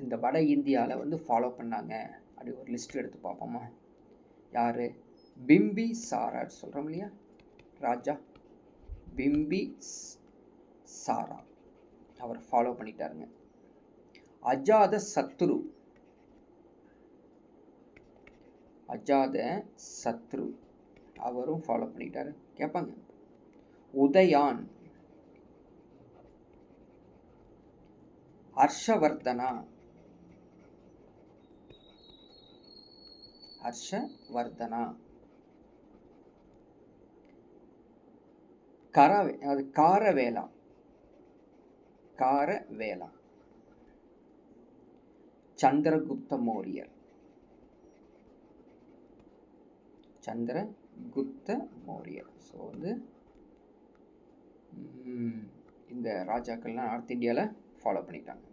இந்த வட இந்தியாவில் வந்து ஃபாலோ பண்ணாங்க. அப்படி ஒரு லிஸ்ட் எடுத்து பார்ப்போமா? யார்? பிம்பி சாரார் சொல்கிறோம் இல்லையா? ராஜா பிம்பி சாரா. அவர் ஃபாலோ பண்ணிட்டாருங்க. அஜாத சத்ரு. அஜாத சத்ரு. அவரும் ஃபாலோ பண்ணிட்டாரு. கேட்பாங்க உதயான். ஹர்ஷவர்தனா. ஹர்ஷவர்தனா. கரவே அது காரவேலா. காரவேலா. சந்திரகுப்த மௌரியர் சந்திரகுப்த மௌரியர் ஸோ வந்து இந்த ராஜாக்கள்லாம் நார்த் இந்தியாவில் ஃபாலோ பண்ணிட்டாங்க.